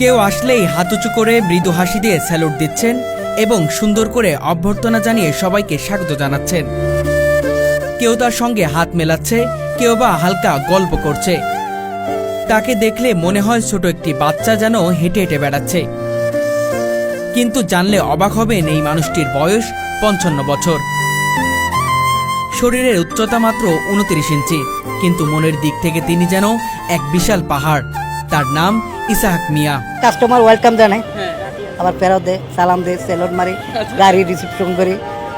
কেউ আসলেই হাত উঁচু করে মৃদু হাসি দিয়ে স্যালুট দিচ্ছেন এবং সুন্দর করে অভ্যর্থনা জানিয়ে সবাইকে স্বাগত জানাচ্ছেন। কেউ তার সঙ্গে হাত মেলাচ্ছে, কেউ বা হালকা গল্প করছে। তাকে দেখলে মনে হয় ছোট একটি বাচ্চা যেন হেঁটে হেঁটে বেড়াচ্ছে। কিন্তু জানলে অবাক হবেন এই মানুষটির বয়স পঞ্চান্ন বছর। শরীরের উচ্চতা মাত্র উনত্রিশ ইঞ্চি, কিন্তু মনের দিক থেকে তিনি যেন এক বিশাল পাহাড়। তার নাম ইসাহাক মিয়া। কাস্টমার ওয়েলকাম জানায় আবার ফেরত দে সালাম দে সেলট মারি গাড়ি রিসিপশন করি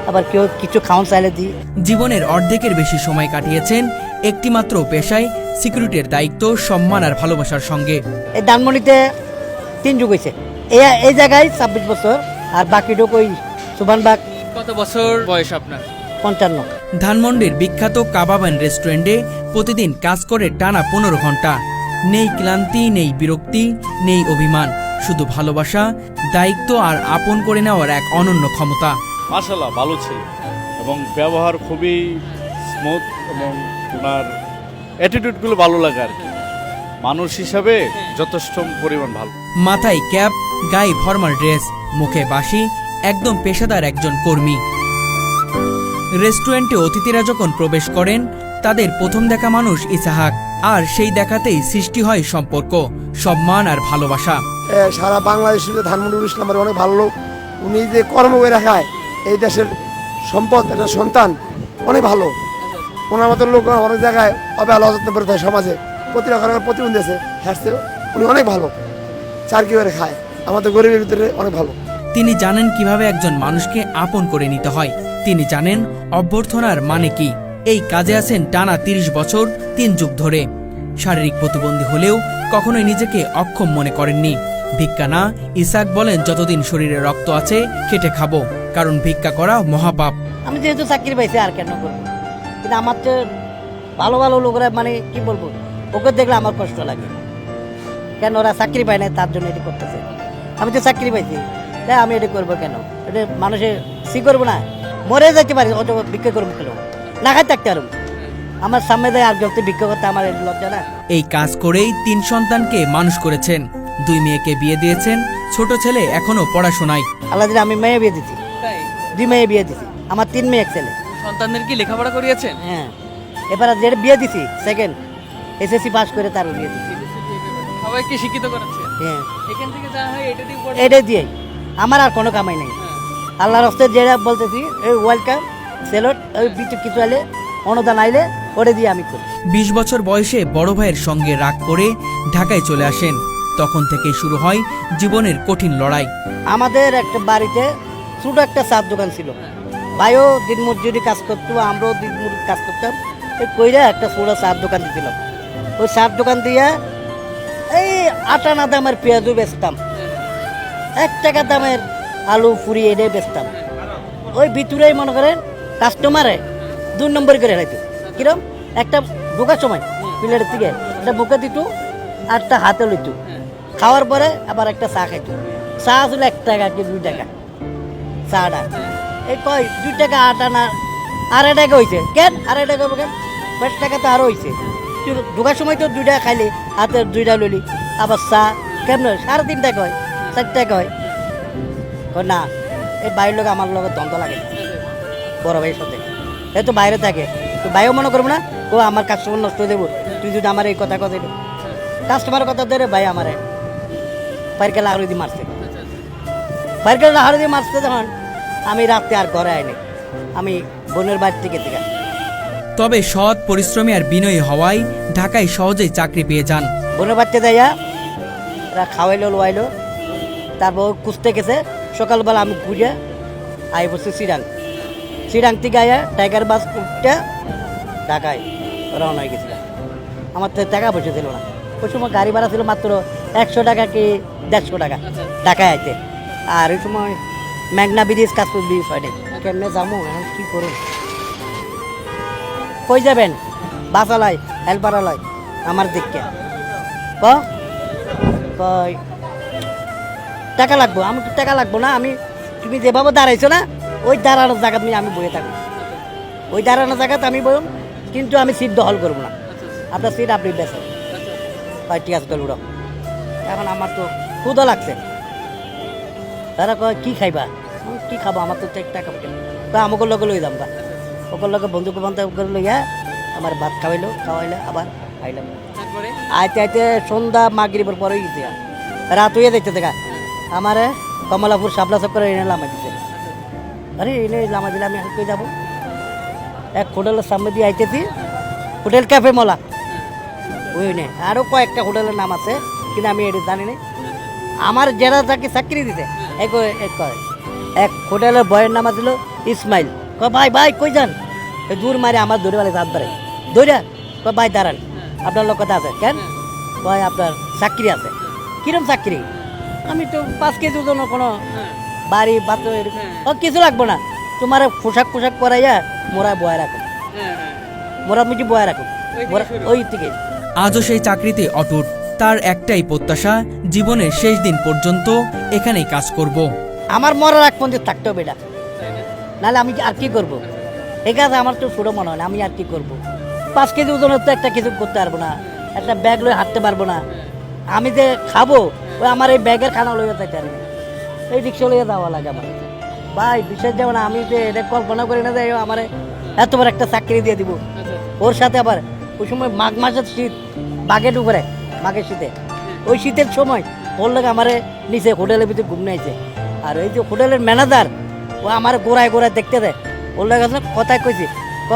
আবার কেউ কিছু খাওয়ান চাইলে দিই জীবনের অর্ধেকের বেশি সময় কাটিয়েছেন একটিমাত্র পেশায় সিকিউরিটির দায়িত্ব সম্মান আর ভালোবাসার সঙ্গে। এই ডানমণিতে তিন যুগ হয়েছে এই এই জায়গায় ছাব্বিশ বছর আর বাকিটুকু ওই সুবানবাগ কত বছর বয়স আপনার? পঞ্চান্ন। ধানমন্ডির বিখ্যাত কাবাব অ্যান্ড রেস্টুরেন্টে প্রতিদিন কাজ করে টানা পনেরো ঘণ্টা। নেই ক্লান্তি নেই বিরক্তি নেই অভিমান। শুধু ভালোবাসা দায়িত্ব আর আপন করে নেওয়ার এক অনন্য ক্ষমতা। মাশাল্লাহ ভালো ছিল। এবং ব্যবহার খুবই স্মুথ এবং ওনার অ্যাটিটিউডগুলো ভালো লাগে আর কি। মানুষ হিসাবে যথেষ্ট পরিমাণ ভালো। মাথায় ক্যাপ গায়ে ফর্মাল ড্রেস মুখে বাসি একদম পেশাদার একজন কর্মী। রেস্টুরেন্টে অতিথিরা যখন প্রবেশ করেন তাদের প্রথম দেখা মানুষ ইসাহাক। আর সেই দেখাতেই সৃষ্টি হয় সম্পর্ক সম্মান আর ভালোবাসা। সারা বাংলাদেশ জুড়ে ধানমন্ডির ইসলাম অনেক ভালো লোক উনি যে কর্ম করে রাখায় এই দেশের সম্পদ একটা সন্তান অনেক ভালো। ওনার মতো লোক অনেক জায়গায় অবহেলা অযত্ন করে থাকে সমাজে। প্রতিটা ঘরে প্রতিবন্ধী আছে হ্যাঁ উনি অনেক ভালো। চার কি করে খায় আমাদের গরিবের ভিতরে অনেক ভালো। তিনি জানেন কীভাবে একজন মানুষকে আপন করে নিতে হয়। তিনি জানেন অভ্যর্থনার মানে কি। এই কাজে আছেন টানা তিরিশ বছর তিন যুগ ধরে। শারীরিক প্রতিবন্ধী হলেও কখনোই নিজেকে অক্ষম মনে করেননি। ভিক্ষা না, ইসাক বলেন, যতদিন শরীরে রক্ত আছে, খেটে খাব। কারণ ভিক্ষা করা মহাপাপ। আমি যেহেতু চাকরি পাইছি, আর কেন করব? কিন্তু আমার তো ভালো ভালো লোকরা মানে কি বলব, ওকে দেখলে আমার কষ্ট লাগে। কেন ওরা চাকরি পায় না তার জন্য এটি করতেছে। আমি তো চাকরি পাইছি, তাই আমি এটি করব কেন? এটা মানুষের, সি করব না। মরে যেতে পারি অত বিক্রি করব কেন? না খাই থাকতে পারব। আমার সামনে দেয় আর যত বিক্রি করতে আমার এটি লজ্জা না। এই কাজ করেই তিন সন্তানকে মানুষ করেছেন। দুই মেয়েকে বিয়ে দিয়েছেন। ছোট ছেলে এখনও পড়াশোনায়। আল্লাহ দিলে আমি মেয়ে বিয়ে দিছি দুই মেয়ে বিয়ে দিছি আমার তিন মেয়ে এক ছেলে। সন্তানদের কি লেখাপড়া করিয়েছেন? হ্যাঁ। এবার যেটা বিয়ে দিছি সেকেন্ড এসএসসি পাস করে তার বিয়ে দিছি। সবাইকে শিক্ষিত করাচ্ছেন হ্যাঁ। এখান থেকে যা হয় এটা দিয়ে এটাই দিয়ে। আমার আর কোনো কামাই নেই। আল্লাহর হস্তে যেটা বলতেছি এই ওয়েলকাম সেলট ওই কিছু কিছু আইলে অনুদান আইলে ওটা দিয়ে আমি করি। বিশ বছর বয়সে বড় ভাইয়ের সঙ্গে রাগ করে ঢাকায় চলে আসেন। তখন থেকেই শুরু হয় জীবনের কঠিন লড়াই। আমাদের একটা বাড়িতে ছোট একটা চার দোকান ছিল। ভাইও দিন মজুরি কাজ করতো আমরাও দিন মজুরি কাজ করতাম। এই কইরা একটা ছোট চার দোকান দিয়েছিলাম ওই চার দোকান দিয়ে এই আটানা দামের পেঁয়াজও বেচতাম। এক টাকা দামের আলু পুরি এনে বেচতাম। ওই ভিতরেই মনে করেন কাস্টমারে দু নম্বর করে রাখতো কিরম? একটা ঢোকার সময় প্লেটের থেকে। একটা বুকে দিত আর একটা হাতে লইত। খাওয়ার পরে আবার একটা চা খাইতো। চা আসলে এক টাকা কি দুই টাকা? চাটা। এই কয়, দুই টাকা আট আনা, আড়াই টাকা হয়েছে কেন আড়াই টাকা কেন পাঁচ টাকা তো আরও হয়েছে ঢোকার সময় তো দুই টাকা খাইলে, হাতে দুইটা লইলি। আবার চা, কেমন? সাড়ে তিন টাকা হয়, চার টাকা হয়। না, এই বাইরের লোক আমার লোকের দ্বন্দ্ব লাগে না। বড় ভাইয়ের সাথে। এ তো বাইরে থাকে। তো ভাইও মনে করব না ও আমার কাস্টমার নষ্ট হয়ে দেবো তুই যদি আমার এই কথা কথা দেবো কাস্টমারের কথা ধরে ভাই আমারে পাইরকে লাহড়ি দিয়ে মারছে। পাইরকে লাহড়ি দিয়ে মারছে যখন আমি রাতে আর ঘরে আইনি। আমি বোনের বাড়ি থেকে থেকে তবে সৎ পরিশ্রমী আর বিনয়ী হওয়ায় ঢাকায় সহজেই চাকরি পেয়ে যান। বোনের বাচ্চা এরা খাওয়াইলো লোয়াইলো তারপর কুস্তে গেছে। সকালবেলা আমি ঘুরে আই বসছি সিরাং সিরাং থেকে আয়া টাইগার বাস উঠতে ঢাকায় রওনা হয়ে গেছিলাম। আমার তো টাকা পয়সা ছিল না। ওই সময় গাড়ি ভাড়া ছিল মাত্র একশো টাকা কি দেড়শো টাকা ঢাকায় আইতে। আর ওই সময় মেঘনা ব্রিজ কাজপুর ব্রিজ হয় কেমনে যাব, এখন কী করুন কই যাবেন? বাসালয় হেল্পারালয় আমার দিককে। ক? কই? টাকা লাগবো, আমাকে টাকা লাগবো না, আমি তুমি যেভাবে দাঁড়াইছো না ওই দাঁড়ানোর জায়গা নিয়ে আমি বয়ে থাকব। ওই দাঁড়ানোর জায়গাতে আমি বলুন কিন্তু আমি সিট দখল করব না। আপনার সিট আপনি বেছেন ভাই ঠিক আছে এখন আমার তো ক্ষুদা লাগছে। তারা কয় কি খাইবা? কি খাব? আমার তো টাকা পয়সা। কয় আমাকে লগে লই যাম গা ওকে লগে বন্ধুক বান্ধব করে লইয়া আমার ভাত খাওয়াইলো খাওয়াইলে আবার খাইলাম আইতে আইতে সন্ধ্যা মাগরিবের পরে গেছে রাত হয়ে দেখতে দেখা আমারে কমলাপুর শাপলা চক্করে এনে লামা দিছে আরে এনে লামা দিলে আমি কই যাব। এক হোটেলের সামনে দিয়ে আইতেছি, হোটেল ক্যাফে মলা। ওই নে আরও কয়েকটা হোটেলের নাম আছে, কিন্তু আমি এটা জানি না আমার যারা তাকে চাকরি দিতে এক এক হোটেলের বয়ের নাম আছিল ইসমাইল। কয়, ভাই ভাই, কই যান? দূর মারে আমার দৌড়ে বেলা হাত ধরে। দৌড়া কয়, ভাই, দাঁড়ান, আপনার লোক কথা আছে? কেন? কয়, আপনার চাকরি আছে। কিরম চাকরি? আমি তো পাঁচ কেজি ওজন কোনো বাড়ি বাত ও কিছু লাগবো না। তোমার পোশাক পোশাক পরাইয়া মোরা বয়া রাখো। মোরা মুজি বয়া রাখো। ওই থেকে আজও সেই চাকরিতে অটুট তার একটাই প্রত্যাশা জীবনের শেষ দিন পর্যন্ত এখানেই কাজ করব। আমার মরার এক পর্যন্ত থাকতে হবে এটা। নাহলে আমি আর কি করব? এই কাজ আমার তো ছোটো মনে হয় না আমি আর কি করব? পাঁচ কেজি ওজনের তো একটা কিছু করতে পারব না একটা ব্যাগ লয়ে হাঁটতে পারব না। আমি যে খাব ওই আমার এই ব্যাগের খানা লইয়া যাইতে পারি না। এই রিক্সা লইয়া যাওয়া লাগে আমার। ভাই বিশেষ যেমন আমি যে এটা কল্পনা করি না যে আমার এত বড় একটা চাকরি দিয়ে দিব। ওর সাথে আবার ওই সময় মাঘ মাসের শীত বাঘে ডুবরে মাঘের শীতে। ওই শীতের সময় ওর লোক আমারে নিচে হোটেলের ভিতরে ঘুম নিয়েছে। আর এই যে হোটেলের ম্যানেজার ও আমার গোড়ায় গোড়ায় দেখতে দেয় ওর লোক আসলে কথায় কইছি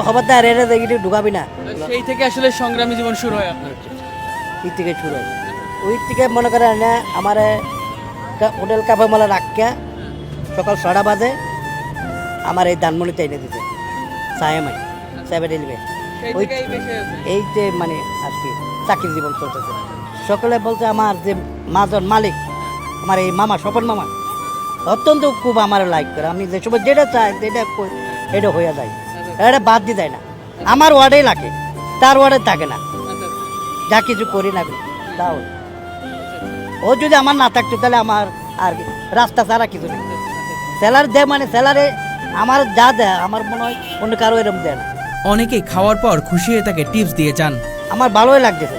খবরদার এটা দেখি ঢুকাবি না। সেই থেকে আসলে সংগ্রামী জীবন শুরু হয় আপনার। ই থেকে শুরু হয়। ওই থেকে মনে করে না আমার হোটেল কাপে মালা রাখিয়া সকাল ছটা বাজে আমার এই দানমণিতে এনে দিতে। সায়েমাই সেভেন ইলেভেন ওই এই যে মানে আজকে চাকরি জীবন চলতেছে। সকলে বলছে আমার যে মাজন মালিক আমার এই মামা স্বপন মামা অত্যন্ত খুব আমার লাইক করে। আমি যে সময় যেটা চাই যেটা এটা হয়ে যায়। এটা বাদ দিয়ে দেয় না। আমার ওয়ার্ডেই লাগে তার ওয়ার্ডে থাকে না। যা কিছু করি না তাও। ও যদি আমার না থাকতো তাহলে আমার আর রাস্তা ছাড়া কিছু নেই। স্যালারি দেয় মানে স্যালারি আমার যা দেয় আমার মনে হয় অন্য কারও এরকম দেয় না। অনেকেই খাওয়ার পর খুশি হয়ে তাকে টিপস দিয়ে যান। আমার ভালোই লাগতেছে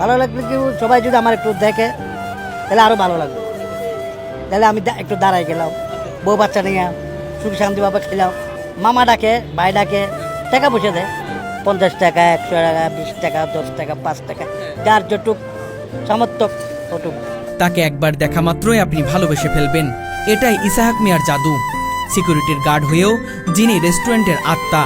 ভালো লাগলে কি সবাই যদি আমার একটু দেখে তাহলে আরও ভালো লাগবে। তাহলে আমি একটু দাঁড়াই গেলাম। বউ বাচ্চা নিয়ে সুখ শান্তিভাবে খেলাম। মামা ডাকে ভাই ডাকে টাকা পয়সা দেয়। পঞ্চাশ টাকা একশো টাকা বিশ টাকা দশ টাকা পাঁচ টাকা যার যটুক সামর্থ্য। ওটুক তাকে একবার দেখা মাত্রই আপনি ভালোবেসে ফেলবেন। এটাই ইসাহাক মিয়ার জাদু। সিকিউরিটির গার্ড হয়েও যিনি রেস্টুরেন্টের আত্মা,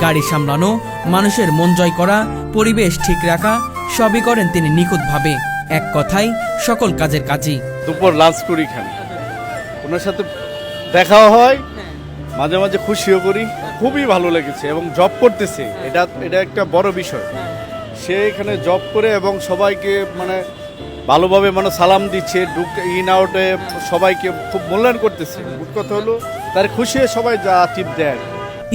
গাড়ি সামলানো, মানুষের মন জয় করা, পরিবেশ ঠিক রাখা, সবই করেন তিনি নিখুঁতভাবে। এক কথায়, সকল কাজের কাজই। দুপুর লাঞ্চ করি এখানে। ওনার সাথে দেখাও হয়, মাঝে মাঝে খুশিও করি। খুবই ভালো লেগেছে এবং জব করতেছে। এটা এটা একটা বড় বিষয়। সে এখানে জব করে এবং সবাইকে মানে ভালোভাবে মানে সালাম দিচ্ছে ঢুক ইন আউটে সবাইকে খুব মূল্যায়ন করতেছে। মোট কথা হলো তার খুশি হয়ে সবাই যা টিপ দেয়।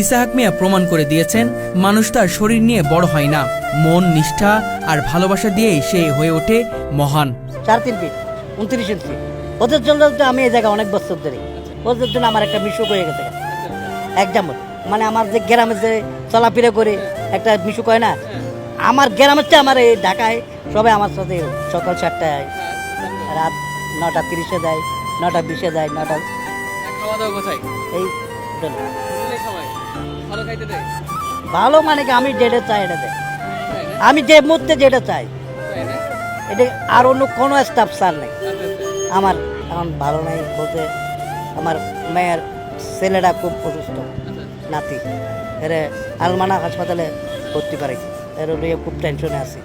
ইসাহাক মিয়া প্রমাণ করে দিয়েছেন মানুষ তার শরীর নিয়ে বড় হয় না। মন নিষ্ঠা আর ভালোবাসা দিয়েই সে হয়ে ওঠে মহান। চার তিন ফিট উনত্রিশ ইঞ্চি ওদের জন্য তো আমি এই জায়গায় অনেক বছর ধরে। ওদের জন্য আমার একটা মিশুক হয়ে গেছে। একজাম্পল মানে আমার যে গ্রামে যে চলাফেরা করে একটা মিশুক হয় না আমার গ্রামের চেয়ে আমার এই ঢাকায় সবাই আমার সাথে সকাল সাতটায় রাত নটা তিরিশে দেয় নটা বিশে দেয় নটা খাওয়া দাওয়া কোথায়? এই। ভালো খাইতে দেয়? ভালো মানে কি? আমি যেটা চাই এটা দেয়। আমি যে মুহূর্তে যেটা চাই। এটা আর অন্য কোনো স্টাফ স্যার নেই। আমার এখন ভালো নাই বলতে আমার মেয়ের ছেলেটা খুব অসুস্থ নাতি। এর আলমানা হাসপাতালে ভর্তি করাইছি। এর লইয়া খুব টেনশনে আছি।